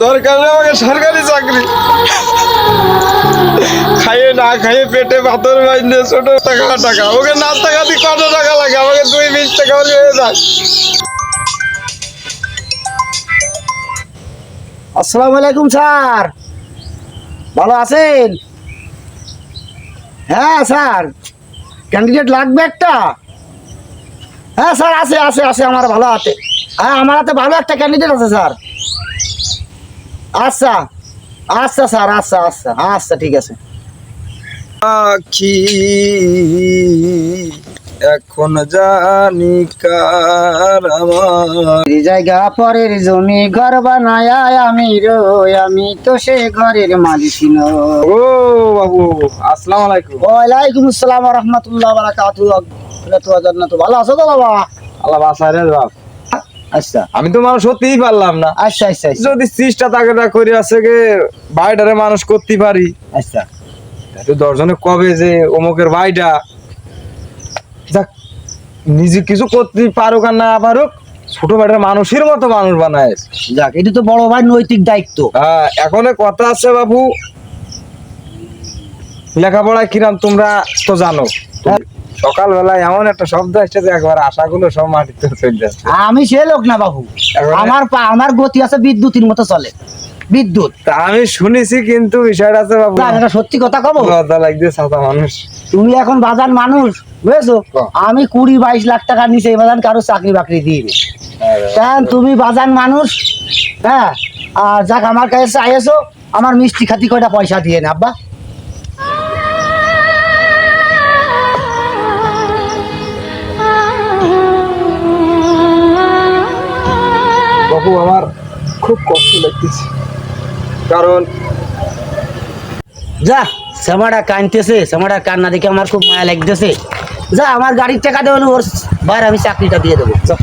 দরকার আমাকে সরকারি চাকরি। খাইয়ে না খাইয়ে পেটে পাথর ছোট টাকা টাকা। ওকে না টাকা কত টাকা লাগে? আমাকে দুই বিশ টাকা হলে হয়ে যায়। আসসালামু আলাইকুম, স্যার। ভালো আছেন? হ্যাঁ স্যার। ক্যান্ডিডেট লাগবে একটা? হ্যাঁ স্যার, আছে আছে আছে আমার ভালো আছে হ্যাঁ আমার হাতে ভালো একটা ক্যান্ডিডেট আছে, স্যার। আচ্ছা আচ্ছা স্যার আচ্ছা আচ্ছা আচ্ছা ঠিক আছে। আখি এখন জানি কার জায়গা পরের জমি ঘর বানায় আমি রই আমি তো সে ঘরের মালিক। ও বাবু আসসালামু আলাইকুম। ওয়ালাইকুম আসসালাম রহমতুল্লাহ বারাকাতু জান্নাত। ভালো আছো তো বাবা? আল্লাহ বাসায় রে বাপ। আচ্ছা। আমি তো মানুষ হতেই পারলাম না। আচ্ছা আচ্ছা আচ্ছা। যদি চেষ্টা তাকে না করে আছে গে বাইটারে মানুষ করতে পারি। আচ্ছা। তো দশজনে কবে যে অমুকের ভাইটা যাক নিজে কিছু করতে পারুক আর না পারুক ছোট ভাইটার মানুষের মতো মানুষ বানায়। যাক এটা তো বড় ভাই নৈতিক দায়িত্ব। হ্যাঁ এখন কথা আছে বাবু লেখাপড়ায় কিরাম তোমরা তো জানো। সকালবেলায় এমন একটা শব্দ আসছে যে একবার আশাগুলো সব মাটিতে চলে যাচ্ছে। আমি সে লোক না বাবু। আমার পা- আমার গতি আছে বিদ্যুতের মতো চলে। বিদ্যুৎ। আমি শুনেছি কিন্তু বিষয়টা আছে বাবু। এটা সত্যি কথা কব। লজ্জা লাগছে সাদা মানুষ। তুমি এখন বাজান মানুষ বুঝেছ? হ্যাঁ। আমি কুড়ি বাইশ লাখ টাকা নিচে এই বাজান কারও চাকরি বাকরি দিই কারণ তুমি বাজান মানুষ হ্যাঁ আর যাক আমার কাছে চাইছো আমার মিষ্টি খাতি কয়টা পয়সা দিয়ে না আব্বা। আমার খুব কষ্ট লাগতেছে। কারণ যা শ্যামাটা কানতেছে শ্যামাটা কান্না দেখে আমার খুব মায়া লাগতেছে। যা আমার গাড়ির টাকা দেবেন ওর বাইরে আমি চাকরিটা দিয়ে দেবো। যা,